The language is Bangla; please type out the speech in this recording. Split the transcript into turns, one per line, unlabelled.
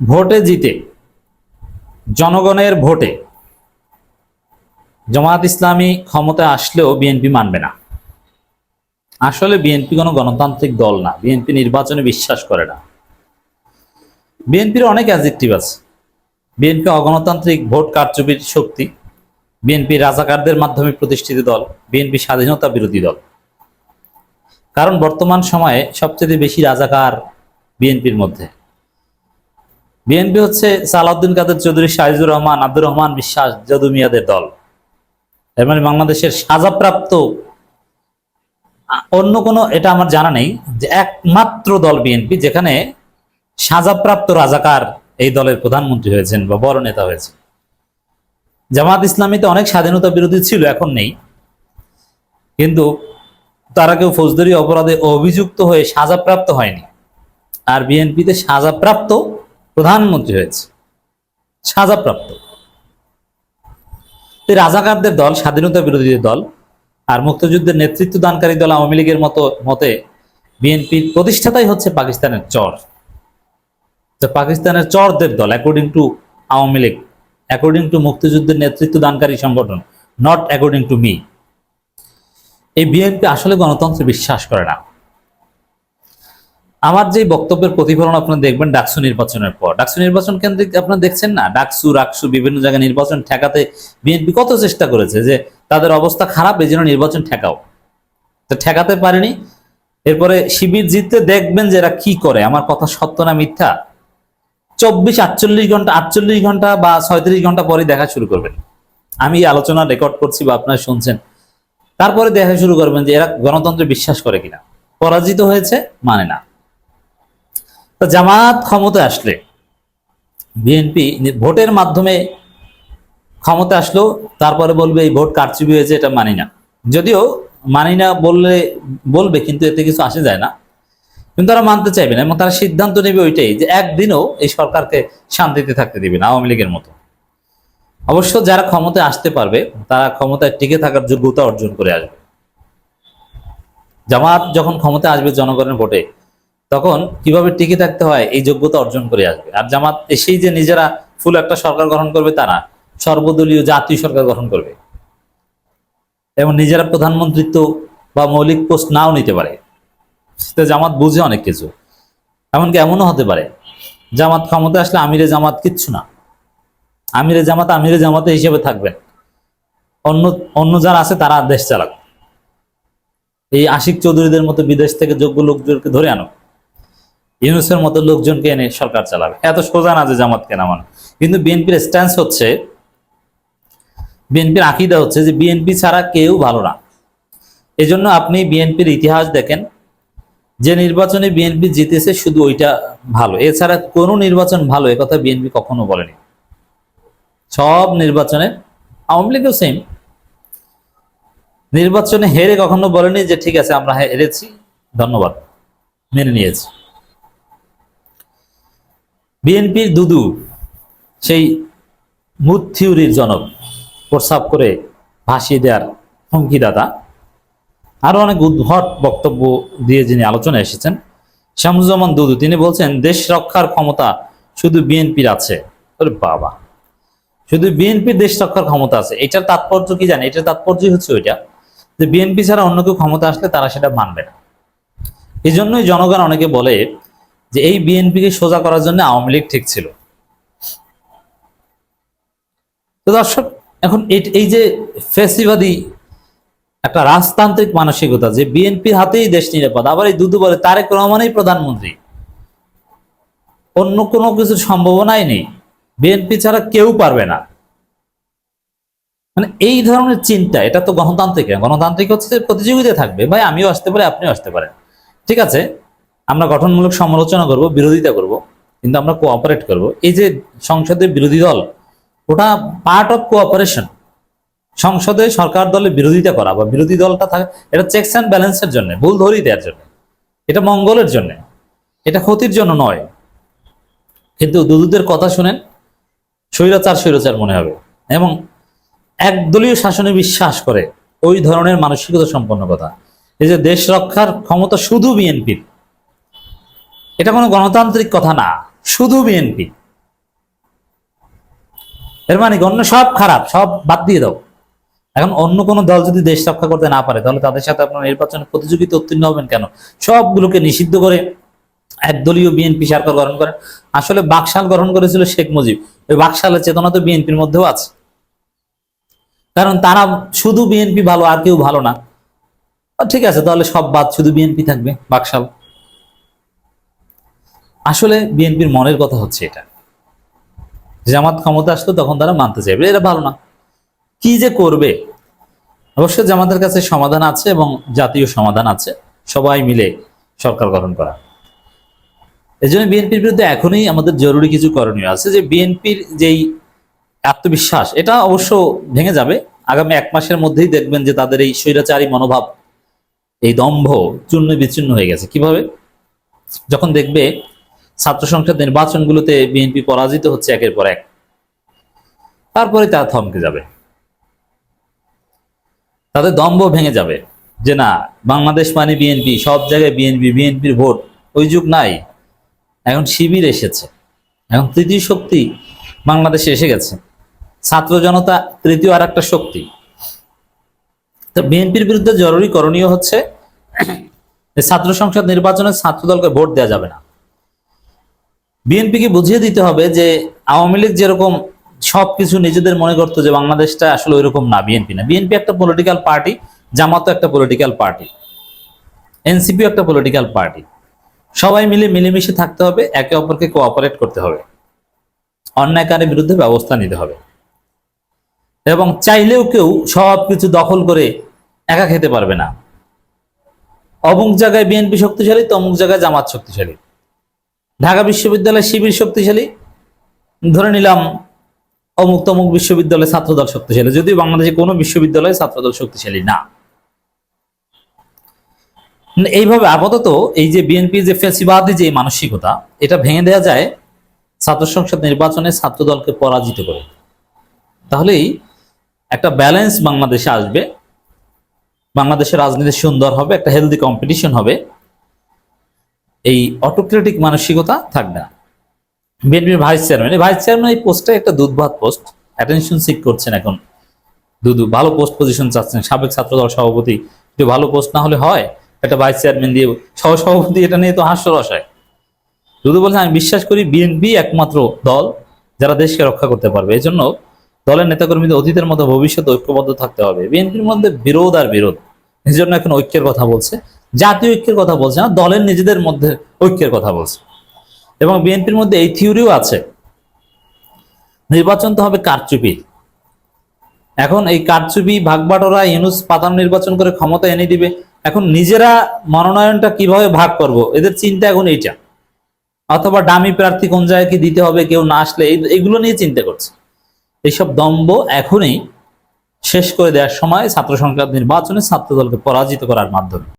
ভোটে জিতে, জনগণের ভোটে জামাত ইসলামী ক্ষমতায় আসলেও বিএনপি মানবে না। আসলে বিএনপি কোনো গণতান্ত্রিক দল না বিএনপি নির্বাচনে বিশ্বাস করে না। বিএনপির অনেক অ্যাজেক্টিভ আছে। বিএনপি অগণতান্ত্রিক ভোট কারচুপির শক্তি বিএনপি রাজাকারদের মাধ্যমে প্রতিষ্ঠিত দল বিএনপি স্বাধীনতা বিরোধী দল। কারণ বর্তমান সময়ে সবচেয়ে বেশি রাজাকার বিএনপির মধ্যে। বিএনপি হচ্ছে সালাউদ্দিন কাদের, চৌধুরী শাহিজুর রহমান, আব্দুর রহমান বিশ্বাস, যদু মিয়াদের দল। এর মানে বাংলাদেশের সাজাপ্রাপ্ত, অন্য কোনো, এটা আমার জানা নেই, যে একমাত্র দল বিএনপি, যেখানে সাজাপ্রাপ্ত রাজাকার এই দলের প্রধানমন্ত্রী হয়েছেন বা বড় নেতা হয়েছে জামাত ইসলামীতে অনেক স্বাধীনতা বিরোধী ছিল, এখন নেই। কিন্তু তারা কেউ ফৌজদারি অপরাধে অভিযুক্ত হয়ে সাজাপ্রাপ্ত হয়নি। আর বিএনপিতে সাজাপ্রাপ্ত প্রধানমন্ত্রী হয়েছে, সাজাপ্রাপ্ত। রাজাকারদের দল, স্বাধীনতা বিরোধীদের দল আর মুক্তিযুদ্ধের নেতৃত্ব দানকারী দল আওয়ামী লীগের মতো, মতে বিএনপির প্রতিষ্ঠাতাই হচ্ছে পাকিস্তানের চর। তো পাকিস্তানের চরদের দল according to Awami League according to মুক্তিযুদ্ধের নেতৃত্ব দানকারী সংগঠন নট অ্যাকর্ডিং টু মি এই বিএনপি আসলে গণতন্ত্রে বিশ্বাস করে না। আমার যে বক্তব্যের প্রতিফলন আপনারা দেখবেন ডাকসু নির্বাচনের পর। ডাকসু নির্বাচন কেন্দ্রিক আপনারা দেখছেন না? ডাকসু, রাকসু, বিভিন্ন জায়গায় নির্বাচন ঠেকাতে বিএনপি কত চেষ্টা করেছে যে তাদের অবস্থা খারাপ, এই জন্য নির্বাচন ঠেকাও। তো ঠেকাতে পারেনি। এরপরে শিবির জিততে দেখবেন যে এরা কি করে। আমার কথা সত্য না মিথ্যা? চব্বিশ, আটচল্লিশ ঘণ্টা আটচল্লিশ ঘণ্টা বা ছয়ত্রিশ ঘণ্টা পরে দেখা শুরু করবেন। আমি আলোচনা রেকর্ড করছি বা আপনারা শুনছেন। তারপরে দেখা শুরু করবেন যে এরা গণতন্ত্রে বিশ্বাস করে কিনা। পরাজিত হয়েছে মানে না। জামাত ক্ষমতা আসলে বিএনপি ভোটের মাধ্যমে ক্ষমতা আসলো, তারপরে বলবে এই ভোট কারচুপি হয়েছে, এটা মানি না। যদিও মানি না বললে, বলবে, কিন্তু এতে কিছু আসে যায় না। কিন্তু তারা মানতে চাইবে না, এবং তারা সিদ্ধান্ত নেবে ওইটাই, যে একদিনও এই সরকারকে শান্তিতে থাকতে দিবে না, আওয়ামী লীগের মতো। অবশ্য যারা ক্ষমতায় আসতে পারবে, তারা ক্ষমতায় টিকে থাকার যোগ্যতা অর্জন করে আসবে। জামাত যখন ক্ষমতায় আসবে জনগণের ভোটে তখন কীভাবে টিকে থাকতে হয়, এই যোগ্যতা অর্জন করে আসবে। আর জামাত এসেই যে নিজেরা ফুল একটা সরকার গঠন করবে তারা সর্বদলীয় জাতীয় সরকার গঠন করবে। এবং নিজেরা প্রধানমন্ত্রিত্ব বা মৌলিক পোস্ট নাও নিতে পারে। সেটা জামাত বুঝে অনেক কিছু। এমনকি এমনও হতে পারে, জামাত ক্ষমতা আসলে আমিরে জামাত কিচ্ছু না। আমিরে জামাত আমিরে জামাতে হিসেবে থাকবেন। অন্য অন্য যারা আছে তারা দেশ চালাক। এই আশিক চৌধুরীদের মতো বিদেশ থেকে যোগ্য লোকজনকে ধরে আনো ইউনুসের মতো লোকজনকে এনে সরকার চালাবে। এত সোজা না যে জামাতকে নামানো কিন্তু বিএনপির স্ট্যান্স হচ্ছে, বিএনপির আকিদা হচ্ছে যে বিএনপি ছাড়া কেউ ভালো না। এজন্য আপনি বিএনপির ইতিহাস দেখেন, যে নির্বাচনে বিএনপি জিতেছে শুধু ওইটা ভালো। এছাড়া কোনো নির্বাচন ভালো কথা বিএনপি কখনো বলেনি। সব নির্বাচনে, আওয়ামী লীগও সেম নির্বাচনে হেরে কখনো বলেনি যে, ঠিক আছে, আমরা হেরেছি, ধন্যবাদ, মেনে নিয়েছি। বিএনপির দুদু, সেই মুদ থিওরির জনক প্রস্রাব করে ভাসিয়ে দেওয়ার হুমকিদাতা। আরও অনেক উদ্ভট বক্তব্য দিয়ে যিনি আলোচনায় এসেছেন, শামসুজ্জামান দুদু, তিনি বলছেন, দেশ রক্ষার ক্ষমতা শুধু বিএনপির আছে। ওরে বাবা। শুধু বিএনপির দেশ রক্ষার ক্ষমতা আছে, এটার তাৎপর্য কি জানে এটার তাৎপর্য হচ্ছে ওইটা, যে বিএনপি ছাড়া অন্য কেউ ক্ষমতা আসলে তারা সেটা মানবে না। এই জন্যই জনগণ অনেকে বলে যে এই বিএনপিকে সোজা করার জন্য আওয়ামী লীগ ঠিক ছিল। তো দর্শক, এখন এই- যে ফেসিবাদী একটা রাজতান্ত্রিক মানসিকতা, যে বিএনপির হাতেই দেশ নিরাপদ, আবার এই দুদু বলে তারেক রহমানই প্রধানমন্ত্রী। অন্য কোনো কিছুর সম্ভাবনাই নেই। বিএনপি ছাড়া কেউ পারবে না। মানে এই ধরনের চিন্তা, এটা তো গণতান্ত্রিক গণতান্ত্রিক হচ্ছে প্রতিযোগিতা থাকবে। ভাই, আমিও আসতে পারি, আপনিও আসতে পারেন। ঠিক আছে? আমরা গঠনমূলক সমালোচনা করব, বিরোধিতা করব, কিন্তু আমরা কোঅপারেট করব। এই যে সংসদের বিরোধী দল, ওটা পার্ট অফ কোঅপারেশন সংসদে সরকার দলের বিরোধিতা করা বা বিরোধী দলটা থাকে, এটা চেকস অ্যান্ড ব্যালেন্সের জন্য, ভুল ধরিয়ে দেওয়ার জন্য। এটা মঙ্গলের জন্য, এটা ক্ষতির জন্য নয়। কিন্তু দুদুদের কথা শুনেন, স্বৈরাচার স্বৈরাচার মনে হবে। এবং একদলীয় শাসনে বিশ্বাস করে, ওই ধরনের মানসিকতা সম্পন্ন কথা। এই যে দেশ রক্ষার ক্ষমতা শুধু বিএনপির এটা কোনো গণতান্ত্রিক কথা না, শুধু বিএনপি। এর মানে অন্য সব খারাপ, সব বাদ দিয়ে দাও। এখন অন্য কোনো দল যদি দেশ রক্ষা করতে না পারে, তাহলে তাদের সাথে আপনার নির্বাচনে প্রতিযোগিতা উত্তীর্ণ হবেন কেন? সবগুলোকে নিষিদ্ধ করে একদলীয় বিএনপি সরকার গঠন করেন। আসলে বাকশাল গঠন করেছিল শেখ মুজিব। ওই বাকশালের চেতনা তো বিএনপির মধ্যেও আছে। কারণ তারা শুধু বিএনপি ভালো, আর কেউ ভালো না। ঠিক আছে, তাহলে সব বাদ, শুধু বিএনপি থাকবে, বাকশাল। আসলে বিএনপির মনের কথা হচ্ছে এটা। জামাত ক্ষমতা আসতো তখন তারা মানতে চাইবে, এটা ভালো না। কি যে করবে? অবশ্য জামাতের কাছে সমাধান আছে এবং জাতীয় সমাধান আছে, সবাই মিলে সরকার গঠন করা। এই জন্য বিএনপির বিরুদ্ধে এখনই আমাদের জরুরি কিছু করণীয় আছে যে বিএনপির যেই আত্মবিশ্বাস, এটা অবশ্য ভেঙে যাবে। আগামী এক মাসের মধ্যেই দেখবেন যে তাদের এই স্বৈরাচারী মনোভাব, এই দম্ভ চূর্ণ বিচ্ছিন্ন হয়ে গেছে। কীভাবে? যখন দেখবে ছাত্র সংসদ নির্বাচনগুলোতে বিএনপি পরাজিত হচ্ছে একের পর এক। তারপরে তারা থমকে যাবে। তাদের দম্ভ ভেঙে যাবে যে না, বাংলাদেশ মানে বিএনপি সব জায়গায় বিএনপি বিএনপির ভোট। ওই যুগ নাই। এখন শিবির এসেছে। এখন তৃতীয় শক্তি বাংলাদেশে এসে গেছে। ছাত্র জনতা তৃতীয় আর একটা শক্তি। তো বিএনপির বিরুদ্ধে জরুরি করণীয় হচ্ছে ছাত্র সংসদ নির্বাচনে ছাত্র দলকে ভোট দেওয়া যাবে না। বিএনপিকে বুঝিয়ে দিতে হবে যে আওয়ামী লীগ যেরকম সবকিছু নিজেদের মনে করতো যে বাংলাদেশটা আসলে ওইরকম না, বিএনপি না। বিএনপি একটা পলিটিক্যাল পার্টি জামাতও একটা পলিটিক্যাল পার্টি এনসিপিও একটা পলিটিক্যাল পার্টি সবাই মিলে মিলেমিশে থাকতে হবে, একে অপরকে কোঅপারেট করতে হবে। অন্যায়কারের বিরুদ্ধে ব্যবস্থা নিতে হবে। এবং চাইলেও কেউ সব কিছু দখল করে একা খেতে পারবে না। অমুক জায়গায় বিএনপি শক্তিশালী তো অমুক জায়গায় জামাত শক্তিশালী। ঢাকা বিশ্ববিদ্যালয় শিবির শক্তিশালী। ধরে নিলাম, অমুক তমুক বিশ্ববিদ্যালয়ে ছাত্রদল শক্তিশালী, যদিও বাংলাদেশে কোনো বিশ্ববিদ্যালয়ে ছাত্রদল শক্তিশালী না। এইভাবে আপাতত এই যে বিএনপি যে ফেসিবাদী যে মানসিকতা, এটা ভেঙে দেওয়া যায় ছাত্র সংসদ নির্বাচনে ছাত্রদলকে পরাজিত করে। তাহলেই একটা ব্যালেন্স বাংলাদেশে আসবে। বাংলাদেশের রাজনীতি সুন্দর হবে, একটা হেলদি কম্পিটিশন হবে। এই অটোক্রেটিক মানসিকতা থাকবে না। বিএনপির ভাইস চেয়ারম্যান এই ভাইস চেয়ারম্যান এই পোস্টটা একটা দুধভাত পোস্ট অ্যাটেনশন সিক করছেন এখন। দুদু ভালো পোস্ট পজিশন চাচ্ছেন, সাবেক ছাত্রদল সভাপতি। যদি ভালো পোস্ট না হলে হয়, একটা ভাইস চেয়ারম্যান দিয়ে সহ সভাপতি এটা নিয়ে তো হাস্যরস হয়। দুদু বলছেন আমি বিশ্বাস করি বিএনপি একমাত্র দল যারা দেশকে রক্ষা করতে পারবে। এই জন্য দলের নেতাকর্মীদের অতীতের মতো ভবিষ্যতে ঐক্যবদ্ধ থাকতে হবে। বিএনপির মধ্যে বিরোধ আর বিরোধ। এই জন্য এখন ঐক্যের কথা বলছে। জাতীয় ঐক্যের কথা বলছে না, দলের নিজেদের মধ্যে ঐক্যের কথা বলছে। এবং বিএনপির মধ্যে এই থিওরিও আছে। নির্বাচন তো হবে কারচুপি। এখন এই কারচুপি, ভাগবাটোরা, ইউনুস পাতান নির্বাচন করে ক্ষমতা এনে দিবে। এখন নিজেরা মনোনয়নটা কীভাবে ভাগ করব? এদের চিন্তা এখন এইটা। অথবা ডামি প্রার্থী কোন জায়গায় কি দিতে হবে, কেউ না আসলে এগুলো নিয়ে চিন্তা করছে। এইসব দম্ভ এখনই শেষ করে দেওয়ার সময় ছাত্র সংসদ নির্বাচনে ছাত্রদলকে পরাজিত করার মাধ্যমে।